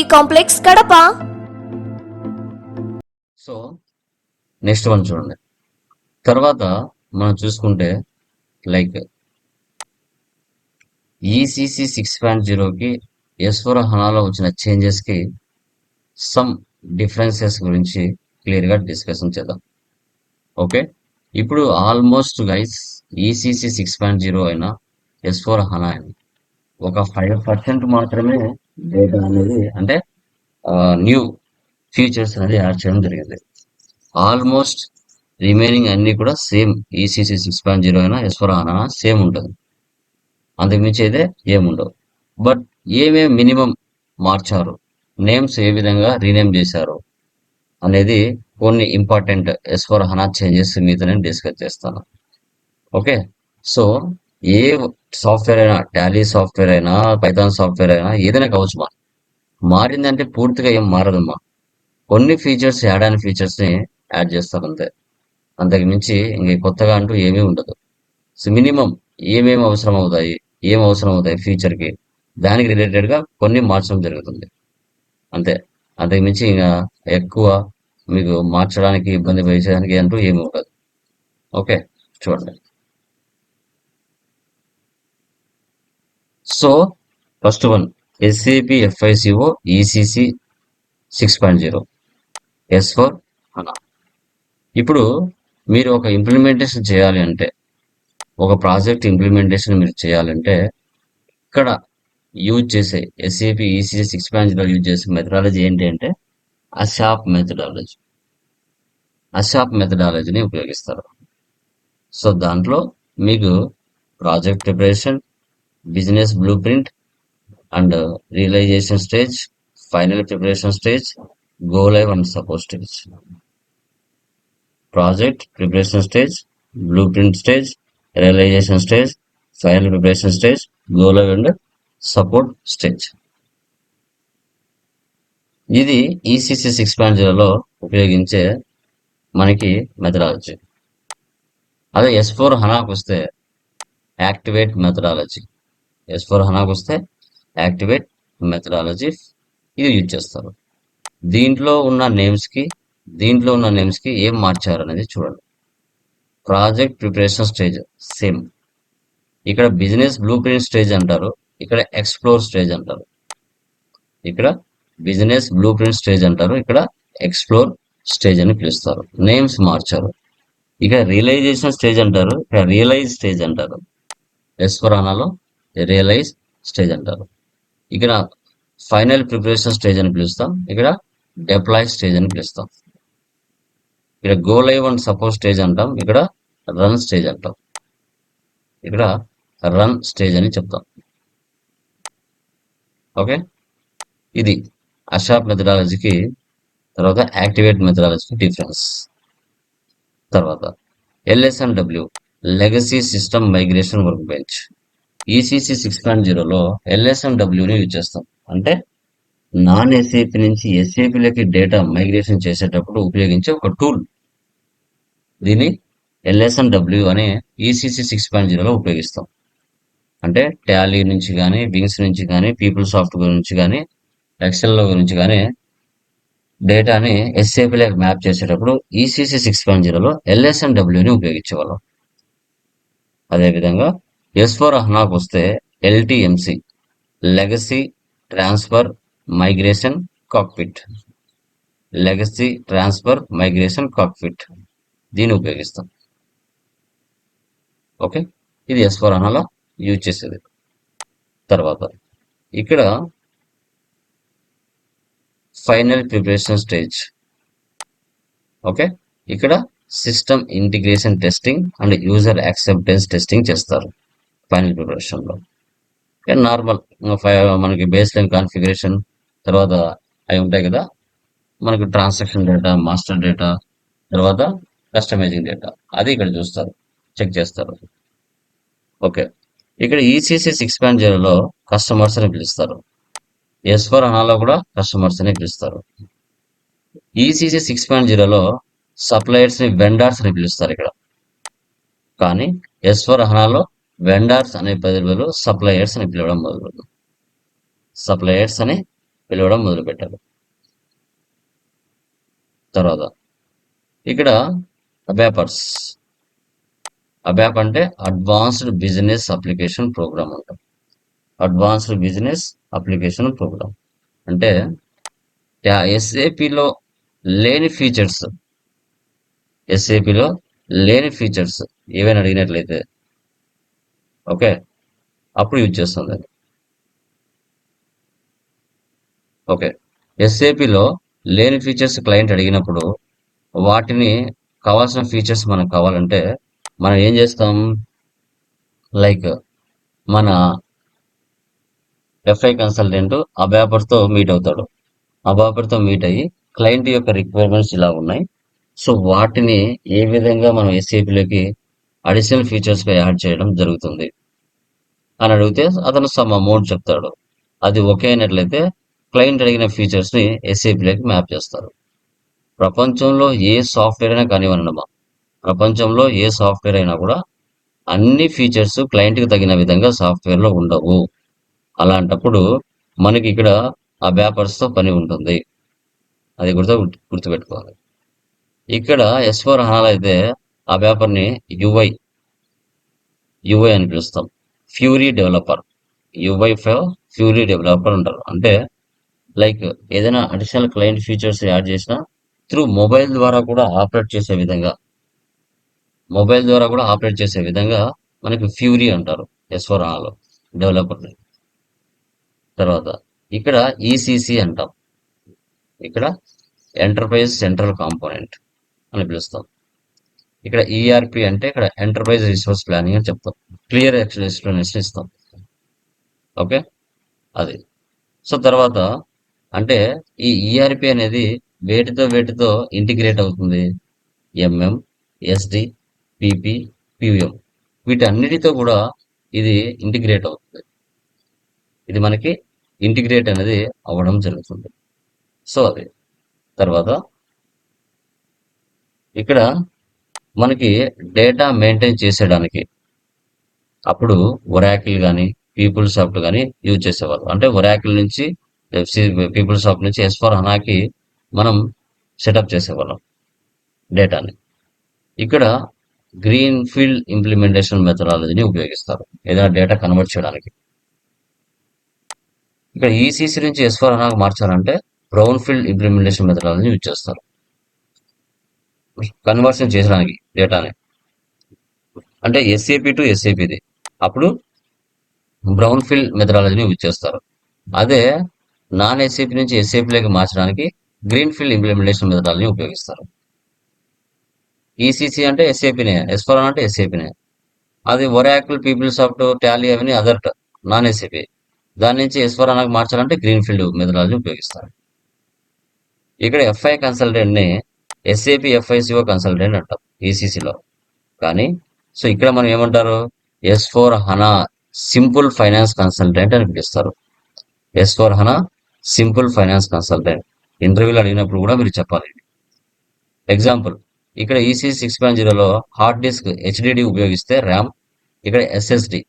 complex Kadapa. So next one చూడండి. తర్వాత మనం చూసుకుంటే లైక్ ఈసీసీ సిక్స్ పాయింట్ జీరోకి ఎస్ హనాలో వచ్చిన చేంజెస్కి సమ్ డిఫరెన్సెస్ గురించి క్లియర్గా డిస్కషన్ చేద్దాం. ఓకే? ఇప్పుడు almost guys ECC six point zero అయినా ఎస్ ఫోర్ హనా అయినా ఒక ఫైవ్ పర్సెంట్ మాత్రమే డేటా అనేది అంటే న్యూ ఫీచర్స్ అనేది యాడ్ చేయడం జరిగింది. ఆల్మోస్ట్ రిమైనింగ్ అన్ని కూడా same ECC six point zero అయినా ఎస్ఫర్ ఫోర్ సేమ్ ఉంటుంది. అంతకుమించి అయితే ఏముండవు బట్ ఏమేమి మినిమం మార్చారు? నేమ్స్ ఏ విధంగా రీనేమ్ చేశారు? అనేది కొన్ని important S four HANA changes మీద నేను డిస్కస్ చేస్తాను. ఓకే సో ఏ సాఫ్ట్వేర్ అయినా టాలీ సాఫ్ట్వేర్ అయినా పైథాన్ సాఫ్ట్వేర్ అయినా ఏదైనా కావచ్చు మా మారిందంటే పూర్తిగా ఏం మారదమ్మా కొన్ని ఫీచర్స్ యాడ్ అయిన ఫీచర్స్ని యాడ్ చేస్తారు అంతే. అంతకు మించి ఇంక కొత్తగా అంటూ ఏమీ ఉండదు. సో మినిమం ఏమేమి అవసరం అవుతాయి ఏం అవసరం అవుతాయి ఫ్యూచర్కి దానికి రిలేటెడ్గా కొన్ని మార్చడం జరుగుతుంది. అంతే. అంతకు మించి ఇంకా ఎక్కువ మీకు మార్చడానికి ఇబ్బంది పడేసేదానికి అంటూ ఏమి ఉండదు. ఓకే. చూడండి. So first one SAP FICO ECC six point zero S four HANA ఇప్పుడు మీరు ఒక ఇంప్లిమెంటేషన్ చేయాలి అంటే ఒక ప్రాజెక్ట్ ఇంప్లిమెంటేషన్ మీరు చేయాలంటే ఇక్కడ యూజ్ చేసే SAP ECC six point zero use చేసే మెథడాలజీ ఏంటి అంటే అషాప్ మెథడాలజీ అషాప్ మెథడాలజీని ఉపయోగిస్తారు. సో దాంట్లో మీకు project preparation business blueprint and realisation stage final preparation stage go live and support stage. Project preparation stage blueprint stage realisation stage final preparation stage go live and support stage. ఇది ECC six point జీరోలో ఉపయోగించే మనకి methodology అదే S four హనాకు వస్తే activate methodology S four హనాకు వస్తే activate methodology ఇది యూజ్ చేస్తారు. దీంట్లో ఉన్న నేమ్స్కి దీంట్లో ఉన్న నేమ్స్కి ఏం మార్చారు అనేది చూడండి. Project preparation stage same. ఇక్కడ బిజినెస్ బ్లూ ప్రింట్ స్టేజ్ అంటారు ఇక్కడ ఎక్స్ప్లోర్ స్టేజ్ అంటారు. ఇక్కడ బిజినెస్ బ్లూ ప్రింట్ స్టేజ్ అంటారు ఇక్కడ ఎక్స్ప్లోర్ స్టేజ్ అని పిలుస్తారు. నేమ్స్ మార్చారు. ఇక రియలైజేషన్ స్టేజ్ అంటారు ఇక్కడ రియలైజ్ స్టేజ్ అంటారు. ఎస్వరానాలో రియలైజ్ స్టేజ్ అంటారు. ఇక్కడ ఫైనల్ ప్రిపరేషన్ స్టేజ్ అని పిలుస్తాం. ఇక్కడ డెప్లాయ్ స్టేజ్ అని పిలుస్తాం. ఇక్కడ go live and support stage అంటాం. ఇక్కడ రన్ స్టేజ్ అంటాం. ఇక్కడ రన్ స్టేజ్ అని చెప్తాం. ఓకే? ఇది అషాప్ మెథడాలజీకి తర్వాత యాక్టివేట్ మెథడాలజీకి డిఫరెన్స్. తర్వాత LSM W legacy system migration workbench. ECC six point జీరోలో ఎల్ఎస్ఎండబ్ల్యూని యూజ్ చేస్తాం. అంటే నాన్ ఎస్ఏపి నుంచి ఎస్ఏపిలోకి డేటా మైగ్రేషన్ చేసేటప్పుడు ఉపయోగించే ఒక టూల్ దీన్ని ఎల్ఎస్ఎండబ్ల్యూ అని అనే ఈసీసీ సిక్స్ పాయింట్ జీరోలో ఉపయోగిస్తాం. అంటే టాలీ నుంచి కానీ వింగ్స్ నుంచి కానీ పీపుల్ సాఫ్ట్వేర్ నుంచి కానీ ఎక్సెల్ గురించి కానీ డేటాని ఎస్ఏపిలోకి మ్యాప్ చేసేటప్పుడు ఈసీసీ సిక్స్ పాయింట్ జీరోలో ఎల్ఎస్ఎన్ డబ్ల్యూని ఉపయోగించేవాళ్ళం అదేవిధంగా ఎస్ ఫోర్ వస్తే LTMC legacy transfer migration cockpit. Legacy transfer migration cockpit. దీన్ని ఉపయోగిస్తాం. ఓకే? ఇది ఎస్ ఫోర్ అనాలో యూజ్ చేసేది. తర్వాత ఇక్కడ ఫైనల్ ప్రిపరేషన్ స్టేజ్. ఓకే? ఇక్కడ system integration testing and user acceptance testing చేస్తారు. ఫైనల్ ప్రిపరేషన్లో నార్మల్. మనకి బేస్ లైన్ కాన్ఫిగరేషన్ తర్వాత అవి ఉంటాయి కదా. మనకు ట్రాన్సాక్షన్ డేటా మాస్టర్ డేటా తర్వాత కస్టమైజింగ్ డేటా. అది ఇక్కడ చూస్తారు. చెక్ చేస్తారు. ఓకే. ఇక్కడ ఈసీసీ సిక్స్ పాయింట్ జీరోలో కస్టమర్స్ అని పిలుస్తారు. ఎస్ ఫోర్ అనాలో కూడా కస్టమర్స్ అని పిలుస్తారు. ఈసీసీ సిక్స్ పాయింట్ జీరోలో సప్లయర్స్ని ని అని పిలుస్తారు ఇక్కడ. కానీ ఎస్ ఫోర్ హనాలో వెండార్స్ అనే బదులు సప్లయర్స్ అని పిలవడం మొదలు సప్లయర్స్ అని పిలవడం మొదలుపెట్టారు. తర్వాత ఇక్కడ అబ్యాపర్స్ అబ్యాప్ అంటే అడ్వాన్స్డ్ బిజినెస్ అప్లికేషన్ ప్రోగ్రామ్ అంటాం. అడ్వాన్స్డ్ బిజినెస్ అప్లికేషన్ ప్రోగ్రామ్ అంటే ఎస్ఏపిలో లేని ఫీచర్స్ ఎస్ఏపిలో లేని ఫీచర్స్ ఏవైనా అడిగినట్లయితే ఓకే? అప్పుడు యూజ్ చేస్తుంది అది ఓకే. ఎస్ఏపిలో లేని ఫీచర్స్ క్లయింట్ అడిగినప్పుడు వాటిని కావాల్సిన ఫీచర్స్ మనకు కావాలంటే మనం ఏం చేస్తాం? లైక్ మన ఎఫ్ఐ కన్సల్టెంట్ అబాపర్తో మీట్ అవుతాడు. అబాపర్తో మీట్ అయ్యి క్లయింట్ యొక్క రిక్వైర్మెంట్స్ ఇలా ఉన్నాయి. సో వాటిని ఏ విధంగా మనం ఎస్ఏపిలోకి అడిషనల్ ఫీచర్స్గా యాడ్ చేయడం జరుగుతుంది. అని అడిగితే అతను సమ్ అమౌంట్ చెప్తాడు. అది ఓకే అయినట్లయితే క్లయింట్ అడిగిన ఫీచర్స్ని ఎస్ఏపిలోకి మ్యాప్ చేస్తారు. ప్రపంచంలో ఏ సాఫ్ట్వేర్ అయినా కానివ్వనమ్మా ప్రపంచంలో ఏ సాఫ్ట్వేర్ అయినా కూడా అన్ని ఫీచర్స్ క్లయింట్కి తగిన విధంగా సాఫ్ట్వేర్లో ఉండవు. అలాంటప్పుడు మనకి ఇక్కడ ఆ వ్యాపర్స్తో పని ఉంటుంది. అది గుర్తు గుర్తుపెట్టుకోవాలి. ఇక్కడ ఎస్ ఫోర్ హనాలు అయితే ఆ పేపర్ని యువై యువై అని పిలుస్తాం. Fiori developer. UI Fiori developer ఉంటారు అంటే లైక్ ఏదైనా అడిషనల్ క్లయింట్ ఫీచర్స్ యాడ్ చేసినా త్రూ మొబైల్ ద్వారా కూడా ఆపరేట్ చేసే విధంగా మొబైల్ ద్వారా కూడా ఆపరేట్ చేసే విధంగా మనకి ఫ్యూరీ అంటారు. ఎస్ ఆలో డెవలపర్ని. డెవలపర్ తర్వాత ఇక్కడ ఈసీసీ అంటాం. ఇక్కడ ఎంటర్ప్రైజ్ సెంట్రల్ కాంపోనెంట్ అని పిలుస్తాం. ఇక్కడ ఈఆర్పి అంటే ఇక్కడ ఎంటర్ప్రైజ్ రిసోర్స్ ప్లానింగ్ అని చెప్తాం. క్లియర్ ఎక్స్ప్లెనేషన్ ఇస్తాం. ఓకే అది. సో తర్వాత అంటే ఈ ఈఆర్పి అనేది వేటితో వేటితో ఇంటిగ్రేట్ అవుతుంది? ఎంఎం ఎస్డి పిపి పివిఎం వీటన్నిటితో కూడా ఇది ఇంటిగ్రేట్ అవుతుంది. ఇది మనకి ఇంటిగ్రేట్ అనేది అవ్వడం జరుగుతుంది. సో అది. తర్వాత ఇక్కడ మనకి డేటా మెయింటైన్ చేసేయడానికి అప్పుడు ఒరాకిల్ కానీ పీపుల్ సాఫ్ట్ కానీ యూజ్ చేసేవారు అంటే ఒరాకిల్ నుంచి పీపుల్ సాఫ్ట్ నుంచి ఎస్ ఫర్ హనాకి మనం సెటప్ చేసేవాళ్ళం డేటాని. ఇక్కడ గ్రీన్ ఫీల్డ్ ఇంప్లిమెంటేషన్ మెథడాలజీని ఉపయోగిస్తారు. ఏదైనా డేటా కన్వర్ట్ చేయడానికి. ఇక్కడ ఈసీసీ నుంచి ఎస్ ఫర్ హనాకి మార్చాలంటే బ్రౌన్ ఫీల్డ్ ఇంప్లిమెంటేషన్ మెథడాలజీని యూజ్ చేస్తారు. కన్వర్షన్ చేసడానికి డేటాని. అంటే ఎస్ఏపి టు ఎస్ఏపిది అప్పుడు బ్రౌన్ ఫీల్డ్ మెథడాలజీని యూజ్ చేస్తారు. అదే నాన్ ఎస్ఏపి నుంచి ఎస్ఏపిలోకి మార్చడానికి గ్రీన్ ఫీల్డ్ ఇంప్లిమెంటేషన్ మెథడాలజీని ఉపయోగిస్తారు. ఈసీసీ అంటే ఎస్ఏపినే ఎస్ఫర్ అంటే ఎస్ఏపినే అది ఒరాకుల్ పీపుల్ సాఫ్ట్ టాలీ అవన్నీ అదర్ నాన్ ఎస్ఏపి దాని నుంచి ఎస్ఫర్ మార్చాలంటే గ్రీన్ ఫీల్డ్ మెథడాలజీ ఉపయోగిస్తారు. ఇక్కడ ఎఫ్ఐ కన్సల్టెంట్ని ఎస్ఏపి ఎఫ్ఐసిఓ కన్సల్టెంట్ అంటాం ఈసీసీలో కానీ సో ఇక్కడ మనం ఏమంటారు? S four HANA simple finance consultant అని పిలుస్తారు. S four HANA simple finance consultant ఇంటర్వ్యూలు అడిగినప్పుడు కూడా మీరు చెప్పాలి. ఎగ్జాంపుల్ ఇక్కడ ఈసీ సిక్స్ పాయింట్ జీరోలో హార్డ్ డిస్క్ హెచ్డిడి ఉపయోగిస్తే ర్యామ్ ఇక్కడ SSD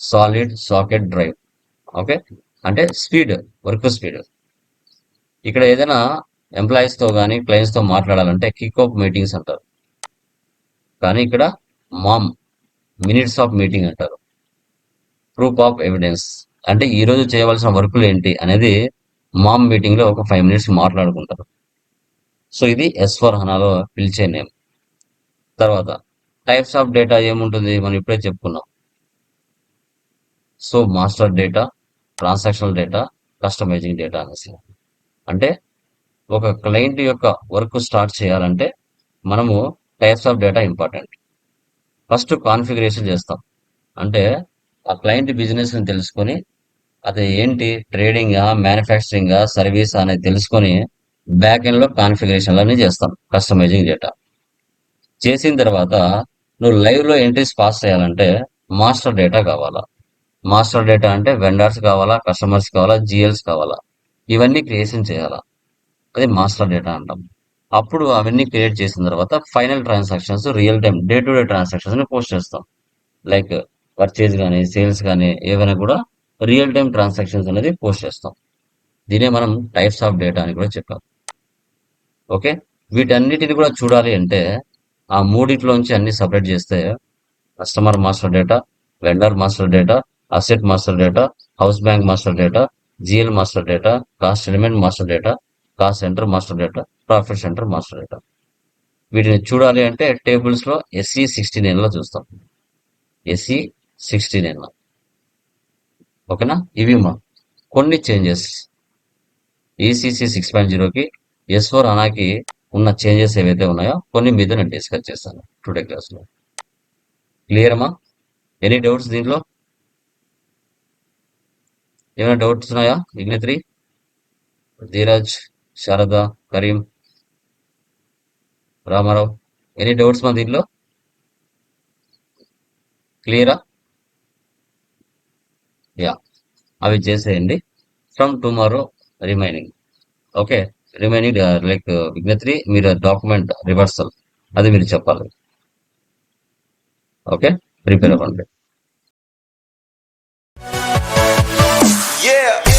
solid socket drive okay అంటే స్పీడ్ వర్క్ స్పీడ్ ఇక్కడ ఏదైనా ఎంప్లాయీస్తో కానీ క్లయింట్స్తో మాట్లాడాలంటే కిక్ ఆఫ్ మీటింగ్స్ అంటారు. కానీ ఇక్కడ మామ్ మినిట్స్ ఆఫ్ మీటింగ్ అంటారు. ప్రూఫ్ ఆఫ్ ఎవిడెన్స్ అంటే ఈరోజు చేయవలసిన వర్కులు ఏంటి అనేది మామ్ మీటింగ్లో ఒక ఫైవ్ మినిట్స్ మాట్లాడుకుంటారు. సో ఇది ఎస్ హనాలో పిలిచే నేమ్ తర్వాత టైప్స్ ఆఫ్ డేటా ఏముంటుంది మనం ఇప్పుడే చెప్పుకున్నాం. So master data transactional data customising data అనేసి. అంటే ఒక క్లయింట్ యొక్క వర్క్ స్టార్ట్ చేయాలంటే మనము types of data important first configuration చేస్తాం. అంటే ఆ క్లయింట్ బిజినెస్ని తెలుసుకొని అది ఏంటి? ట్రేడింగా మ్యానుఫ్యాక్చరింగా సర్వీస్ అనేది తెలుసుకొని బ్యాక్ ఎండ్లో కాన్ఫిగరేషన్లు కాన్ఫిగరేషన్లన్నీ చేస్తాం. కస్టమైజింగ్ డేటా చేసిన తర్వాత నువ్వు లైవ్లో ఎంట్రీస్ పాస్ చేయాలంటే మాస్టర్ డేటా కావాలా? మాస్టర్ డేటా అంటే వెండర్స్ కావాలా? కస్టమర్స్ కావాలా? జిఎల్స్ కావాలా? ఇవన్నీ క్రియేషన్ చేయాలా? అది మాస్టర్ డేటా అంటాం. అప్పుడు అవన్నీ క్రియేట్ చేసిన తర్వాత final transactions real time day to day ట్రాన్సాక్షన్స్ని post చేస్తాం. లైక్ పర్చేజ్ కానీ సేల్స్ కానీ ఏవైనా కూడా రియల్ టైం ట్రాన్సాక్షన్స్ అనేది పోస్ట్ చేస్తాం. దీనే మనం టైప్స్ ఆఫ్ డేటా అని కూడా చెప్పాం. ఓకే? వీటన్నిటిని కూడా చూడాలి అంటే ఆ మూడిట్లోంచి అన్ని సపరేట్ చేస్తే customer master data vendor master data asset master data house bank master data GL master data cost element master data cost centre master data profit centre master data వీటిని చూడాలి అంటే టేబుల్స్లో ఎస్సీ సిక్స్టీ నైన్లో చూస్తాం. SC sixty నైన్లో ఓకేనా? ఇవి మా కొన్ని చేంజెస్ ఈసీసీ సిక్స్ పాయింట్ జీరోకి ఎస్ ఫోర్ అనాకి ఉన్న చేంజెస్ ఏవైతే ఉన్నాయో కొన్ని మీద నేను డిస్కస్ చేస్తాను టుడే క్లాస్లో క్లియర్ అమ్మా ఎనీ డౌట్స్ దీంట్లో? ఏమైనా డౌట్స్ ఉన్నాయా? ఇగ్నిత్రి ధీరజ్ శారద కరీం రామారావు. ఎనీ డౌట్స్ మా దీంట్లో? క్లియరా యా అవి చేసేయండి. From tomorrow remaining okay remaining like విజ్ఞత్రి మీరు డాక్యుమెంట్ రివర్సల్ అది మీరు చెప్పాలి. ఓకే ప్రిపేర్ అవ్వండి. Yeah.